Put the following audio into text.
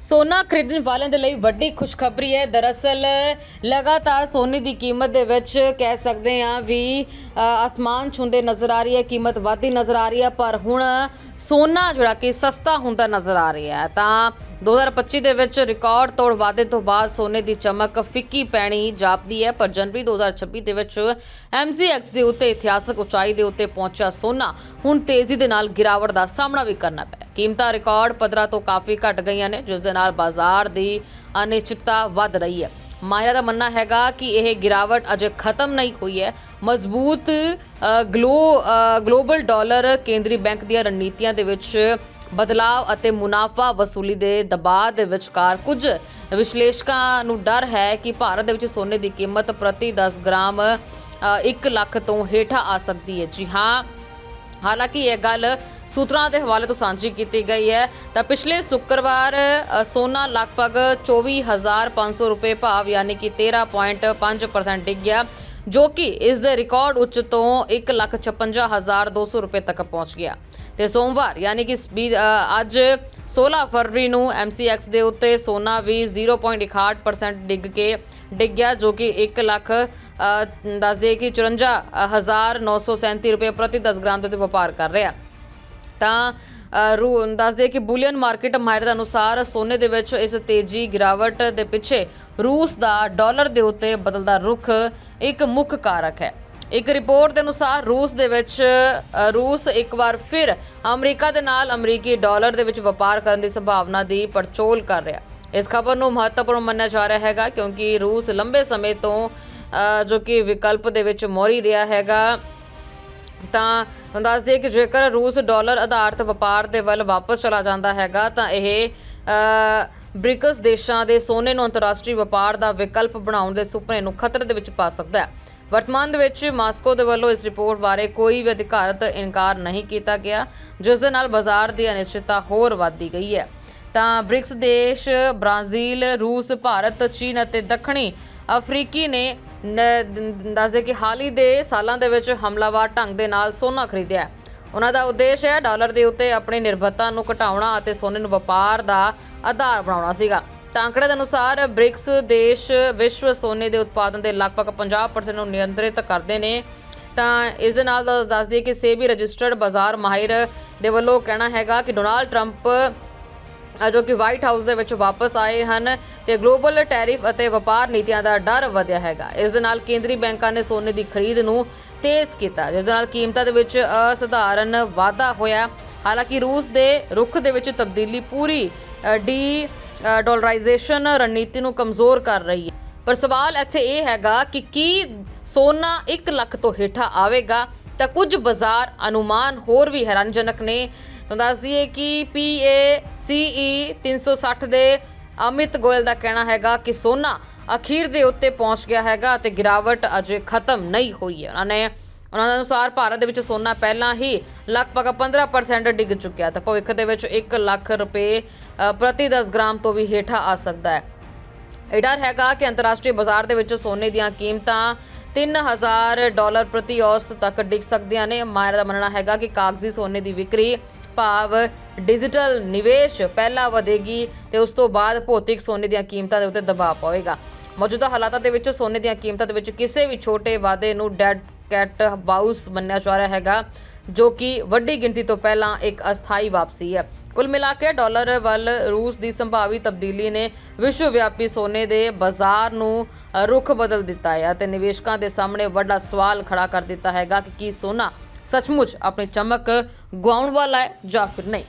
ਸੋਨਾ ਖਰੀਦਣ ਵਾਲਿਆਂ ਦੇ ਲਈ ਵੱਡੀ ਖੁਸ਼ਖਬਰੀ ਹੈ। ਦਰਅਸਲ, ਲਗਾਤਾਰ ਸੋਨੇ ਦੀ ਕੀਮਤ ਦੇ ਵਿੱਚ ਕਹਿ ਸਕਦੇ ਹਾਂ ਵੀ ਆਸਮਾਨ ਅਸਮਾਨ ਛੁੰਦੇ ਨਜ਼ਰ ਆ ਰਹੀ ਹੈ, ਕੀਮਤ ਵਧਦੀ ਨਜ਼ਰ ਆ ਰਹੀ ਹੈ, ਪਰ ਹੁਣ ਸੋਨਾ ਜਿਹੜਾ ਕਿ ਸਸਤਾ ਹੁੰਦਾ ਨਜ਼ਰ ਆ ਰਿਹਾ ਹੈ। ਤਾਂ 2025 ਦੇ ਵਿੱਚ ਰਿਕਾਰਡ ਤੋੜ ਵਾਧੇ ਤੋਂ ਬਾਅਦ ਸੋਨੇ ਦੀ ਚਮਕ ਫਿੱਕੀ ਪੈਣੀ ਜਾਪਦੀ ਹੈ, ਪਰ ਜਨਵਰੀ 2026 ਦੇ ਵਿੱਚ MCX ਦੇ ਉੱਤੇ ਇਤਿਹਾਸਕ ਉਚਾਈ ਦੇ ਉੱਤੇ ਪਹੁੰਚਿਆ ਸੋਨਾ। ਹੁਣ ਤੇਜ਼ੀ ਦੇ ਨਾਲ ਗਿਰਾਵਟ ਦਾ ਸਾਹਮਣਾ ਵੀ ਕਰਨਾ ਪਿਆ। ਕੀਮਤਾਂ ਰਿਕਾਰਡ ਪੱਧਰਾਂ ਤੋਂ ਕਾਫੀ ਘਟ ਗਈਆਂ ਨੇ, ਜਿਸ ਦੇ ਨਾਲ ਬਾਜ਼ਾਰ ਦੀ ਅਨਿਸ਼ਚਿਤਤਾ ਵੱਧ ਰਹੀ ਹੈ। ਮਾਹਿਰਾਂ ਦਾ ਮੰਨਣਾ ਹੈਗਾ ਕਿ ਇਹ ਗਿਰਾਵਟ ਅਜੇ ਖਤਮ ਨਹੀਂ ਹੋਈ ਹੈ। ਮਜ਼ਬੂਤ ਗਲੋ ਗਲੋਬਲ ਡਾਲਰ ਕੇਂਦਰੀ ਬੈਂਕ ਦੀਆਂ ਰਣਨੀਤੀਆਂ ਦੇ ਵਿੱਚ ਬਦਲਾਅ ਅਤੇ ਮੁਨਾਫਾ ਵਸੂਲੀ ਦੇ ਦਬਾਅ ਦੇ ਵਿਚਕਾਰ ਕੁਝ ਵਿਸ਼ਲੇਸ਼ਕਾਂ ਨੂੰ ਡਰ ਹੈ ਕਿ ਭਾਰਤ ਦੇ ਵਿੱਚ ਸੋਨੇ ਦੀ ਕੀਮਤ ਪ੍ਰਤੀ 10 ਗ੍ਰਾਮ 1 ਲੱਖ ਤੋਂ ਹੇਠਾਂ ਆ ਸਕਦੀ ਹੈ। ਜੀ ਹਾਂ, ਹਾਲਾਂਕਿ ਇਹ ਗੱਲ ਸੂਤਰਾਂ ਦੇ ਹਵਾਲੇ ਤੋਂ ਸਾਂਝੀ ਕੀਤੀ ਗਈ ਹੈ। ਤਾਂ ਪਿਛਲੇ ਸ਼ੁੱਕਰਵਾਰ ਸੋਨਾ ਲਗਭਗ 24500 ਰੁਪਏ ਭਾਵ, ਯਾਨੀ ਕਿ 13.5% ਡਿੱਗ ਗਿਆ, ਜੋ ਕਿ ਇਸ ਦੇ ਰਿਕਾਰਡ ਉੱਚ ਤੋਂ 156200 ਰੁਪਏ ਤੱਕ ਪਹੁੰਚ ਗਿਆ। ਤੇ ਸੋਮਵਾਰ, ਯਾਨੀ ਕਿ ਅੱਜ 16 ਫਰਵਰੀ ਨੂੰ MCX ਦੇ ਉੱਤੇ ਸੋਨਾ ਵੀ 0.61% ਡਿੱਗ ਕੇ ਡਿੱਗ ਗਿਆ, ਜੋ ਕਿ 1 ਲੱਖ ਦੱਸ ਦਈਏ ਕਿ 54937 ਰੁਪਏ ਪ੍ਰਤੀ 10 ਗ੍ਰਾਮ ਦੇ ਉੱਤੇ ਵਪਾਰ ਕਰ ਰਿਹਾ। ਤਾਂ ਅ, ਰੂ ਦੱਸ ਕਿ ਬੁਲੀਅਨ ਮਾਰਕੀਟ ਮਾਹਿਰ ਦੇ ਅਨੁਸਾਰ ਸੋਨੇ ਦੇ ਵਿੱਚ ਇਸ ਤੇਜ਼ੀ ਗਿਰਾਵਟ ਦੇ ਪਿੱਛੇ ਰੂਸ ਦਾ ਡਾਲਰ ਦੇ ਉੱਤੇ ਬਦਲਦਾ ਰੁਖ ਇੱਕ ਮੁੱਖ ਕਾਰਕ ਹੈ। ਇੱਕ ਰਿਪੋਰਟ ਦੇ ਅਨੁਸਾਰ ਰੂਸ ਦੇ ਵਿੱਚ ਰੂਸ ਇੱਕ ਵਾਰ ਫਿਰ ਅਮਰੀਕਾ ਦੇ ਨਾਲ ਅਮਰੀਕੀ ਡਾਲਰ ਦੇ ਵਿੱਚ ਵਪਾਰ ਕਰਨ ਦੀ ਸੰਭਾਵਨਾ ਦੀ ਪੜਚੋਲ ਕਰ ਰਿਹਾ ਇਸ ਖਬਰ ਨੂੰ ਮਹੱਤਵਪੂਰਨ ਮੰਨਿਆ ਜਾ ਰਿਹਾ ਹੈਗਾ ਕਿਉਂਕਿ ਰੂਸ ਲੰਬੇ ਸਮੇਂ ਤੋਂ ਜੋ ਕਿ ਵਿਕਲਪ ਦੇ ਵਿੱਚ ਮੋਰੀ ਰਿਹਾ ਹੈਗਾ। ਤਾਂ ਤੁਹਾਨੂੰ ਦੱਸ ਦਈਏ ਕਿ ਜੇਕਰ ਰੂਸ ਡਾਲਰ ਆਧਾਰਿਤ ਵਪਾਰ ਦੇ ਵੱਲ ਵਾਪਸ ਚਲਾ ਜਾਂਦਾ ਹੈਗਾ, ਤਾਂ ਇਹ ਬ੍ਰਿਕਸ ਦੇਸ਼ਾਂ ਦੇ ਸੋਨੇ ਨੂੰ ਅੰਤਰਰਾਸ਼ਟਰੀ ਵਪਾਰ ਦਾ ਵਿਕਲਪ ਬਣਾਉਣ ਦੇ ਸੁਪਨੇ ਨੂੰ ਖਤਰੇ ਦੇ ਵਿੱਚ ਪਾ ਸਕਦਾ ਹੈ। ਵਰਤਮਾਨ ਦੇ ਵਿੱਚ ਮਾਸਕੋ ਦੇ ਵੱਲੋਂ ਇਸ ਰਿਪੋਰਟ ਬਾਰੇ ਕੋਈ ਵੀ ਅਧਿਕਾਰਤ ਇਨਕਾਰ ਨਹੀਂ ਕੀਤਾ ਗਿਆ, ਜਿਸ ਦੇ ਨਾਲ ਬਾਜ਼ਾਰ ਦੀ ਅਨਿਸ਼ਚਿਤਤਾ ਹੋਰ ਵਧਦੀ ਗਈ ਹੈ। ਤਾਂ ਬ੍ਰਿਕਸ ਦੇਸ਼, ਬ੍ਰਾਜ਼ੀਲ, ਰੂਸ, ਭਾਰਤ, ਚੀਨ ਅਤੇ ਦੱਖਣੀ ਅਫਰੀਕੀ ਨੇ ਦੱਸਦੇ ਕਿ ਹਾਲ ਹੀ ਦੇ ਸਾਲਾਂ ਦੇ ਵਿੱਚ ਹਮਲਾਵਰ ਢੰਗ ਦੇ ਨਾਲ ਸੋਨਾ ਖਰੀਦਿਆ ਹੈ। ਉਹਨਾਂ ਦਾ ਉਦੇਸ਼ ਹੈ ਡਾਲਰ ਦੇ ਉੱਤੇ ਆਪਣੀ ਨਿਰਭਰਤਾ ਨੂੰ ਘਟਾਉਣਾ ਅਤੇ ਸੋਨੇ ਨੂੰ ਵਪਾਰ ਦਾ ਆਧਾਰ ਬਣਾਉਣਾ ਸੀਗਾ ਤਾਂ ਅੰਕੜੇ ਦੇ ਅਨੁਸਾਰ ਬ੍ਰਿਕਸ ਦੇਸ਼ ਵਿਸ਼ਵ ਸੋਨੇ ਦੇ ਉਤਪਾਦਨ ਦੇ ਲਗਭਗ 50% ਨੂੰ ਨਿਯੰਤਰਿਤ ਕਰਦੇ ਨੇ ਤਾਂ ਇਸ ਦੇ ਨਾਲ ਦ- ਦੱਸ ਦਈਏ ਕਿ ਸੇਬੀ ਰਜਿਸਟਰਡ ਬਾਜ਼ਾਰ ਮਾਹਿਰ ਦੇ ਵੱਲੋਂ ਕਹਿਣਾ ਹੈਗਾ ਕਿ ਡੋਨਾਲਡ ਟਰੰਪ ਜੋ ਕਿ ਵਾਈਟ ਹਾਊਸ ਦੇ ਵਿੱਚ ਵਾਪਸ ਆਏ ਹਨ ਤੇ ਗਲੋਬਲ ਟੈਰਿਫ ਅਤੇ ਵਪਾਰ ਨੀਤੀਆਂ ਦਾ ਡਰ ਵਧਿਆ ਹੈਗਾ। ਇਸ ਦੇ ਨਾਲ ਕੇਂਦਰੀ ਬੈਂਕਾਂ ਨੇ ਸੋਨੇ ਦੀ ਖਰੀਦ ਨੂੰ ਤੇਜ਼ ਕੀਤਾ। ਜਿਸ ਦੇ ਨਾਲ ਕੀਮਤਾਂ ਦੇ ਵਿੱਚ ਅਸਧਾਰਨ ਵਾਧਾ ਹੋਇਆ। ਹਾਲਾਂਕਿ ਰੂਸ ਦੇ ਰੁਖ ਦੇ ਵਿੱਚ ਤਬਦੀਲੀ ਪੂਰੀ ਡੀ ਅ, ਡਾਲਰਾਈਜੇਸ਼ਨ ਰਣਨੀਤੀ ਨੂੰ ਕਮਜ਼ੋਰ ਕਰ ਰਹੀ ਹੈ। ਪਰ ਸਵਾਲ ਇੱਥੇ ਇਹ ਹੈਗਾ ਕਿ ਕੀ ਸੋਨਾ 1 ਲੱਖ ਤੋਂ ਹੇਠਾਂ ਆਵੇਗਾ ਤਾਂ ਕੁਝ ਬਾਜ਼ਾਰ ਅਨੁਮਾਨ ਹੋਰ ਵੀ ਹੈਰਾਨਜਨਕ ਨੇ। ਤੁਹਾਨੂੰ ਦੱਸ ਦਈਏ ਕਿ PACE 360 ਦੇ ਅਮਿਤ ਗੋਇਲ ਦਾ ਕਹਿਣਾ ਹੈਗਾ ਕਿ ਸੋਨਾ ਅਖੀਰ ਦੇ ਉੱਤੇ ਪਹੁੰਚ ਗਿਆ ਹੈਗਾ ਅਤੇ ਗਿਰਾਵਟ ਅਜੇ ਖਤਮ ਨਹੀਂ ਹੋਈ ਹੈ। ਉਹਨਾਂ ਨੇ ਉਹਨਾਂ ਦੇ ਅਨੁਸਾਰ ਭਾਰਤ ਦੇ ਵਿੱਚ ਸੋਨਾ ਪਹਿਲਾਂ ਹੀ ਲਗਭਗ 15% ਡਿੱਗ ਚੁੱਕਿਆ ਤਾਂ ਭਵਿੱਖ ਦੇ ਵਿੱਚ 1 ਲੱਖ ਰੁਪਏ ਪ੍ਰਤੀ 10 ਗ੍ਰਾਮ ਤੋਂ ਵੀ ਹੇਠਾਂ ਆ ਸਕਦਾ ਹੈ। ਇਹ ਡਰ ਹੈਗਾ ਕਿ ਅੰਤਰਰਾਸ਼ਟਰੀ ਬਾਜ਼ਾਰ ਦੇ ਵਿੱਚ ਸੋਨੇ ਦੀਆਂ ਕੀਮਤਾਂ 3000 ਡਾਲਰ ਪ੍ਰਤੀ ਔਸਤ ਤੱਕ ਡਿੱਗ ਸਕਦੀਆਂ ਨੇ। ਮਾਇਰ ਦਾ ਮੰਨਣਾ ਹੈਗਾ ਕਿ ਕਾਗਜ਼ੀ ਸੋਨੇ ਦੀ ਵਿਕਰੀ ਭਾਵ ਡਿਜੀਟਲ ਨਿਵੇਸ਼ ਪਹਿਲਾਂ ਵਧੇਗੀ ਤੇ ਉਸ ਤੋਂ ਬਾਅਦ ਭੌਤਿਕ ਸੋਨੇ ਦੀਆਂ ਕੀਮਤਾਂ ਦੇ ਉੱਤੇ ਦਬਾਅ ਪਵੇਗਾ। ਮੌਜੂਦਾ ਹਾਲਾਤਾਂ ਦੇ ਵਿੱਚ ਸੋਨੇ ਦੀਆਂ ਕੀਮਤਾਂ ਦੇ ਵਿੱਚ ਕਿਸੇ ਵੀ ਛੋਟੇ ਵਾਅਦੇ ਨੂੰ ਡੈਡ ਕੈਟ ਬਾਊਸ ਮੰਨਿਆ ਜਾ ਰਿਹਾ ਹੈਗਾ ਜੋ ਕਿ ਵੱਡੀ ਗਿਣਤੀ ਤੋਂ ਪਹਿਲਾਂ ਇੱਕ ਅਸਥਾਈ ਵਾਪਸੀ ਹੈ। ਕੁੱਲ ਮਿਲਾ ਕੇ ਡਾਲਰ ਵੱਲ ਰੂਸ ਦੀ ਸੰਭਾਵੀ ਤਬਦੀਲੀ ਨੇ ਵਿਸ਼ਵ ਵਿਆਪੀ ਸੋਨੇ ਦੇ ਬਾਜ਼ਾਰ ਨੂੰ ਅ, ਰੁਖ ਬਦਲ ਦਿੱਤਾ ਹੈ ਅਤੇ ਨਿਵੇਸ਼ਕਾਂ ਦੇ ਸਾਹਮਣੇ ਵੱਡਾ ਸਵਾਲ ਖੜਾ ਕਰ ਦਿੱਤਾ ਹੈਗਾ ਕਿ ਕੀ ਸੋਨਾ ਸੱਚਮੁੱਚ ਆਪਣੀ ਚਮਕ ਗੁਆਉਣ ਵਾਲਾ ਹੈ ਜਾਂ ਫਿਰ ਨਹੀਂ।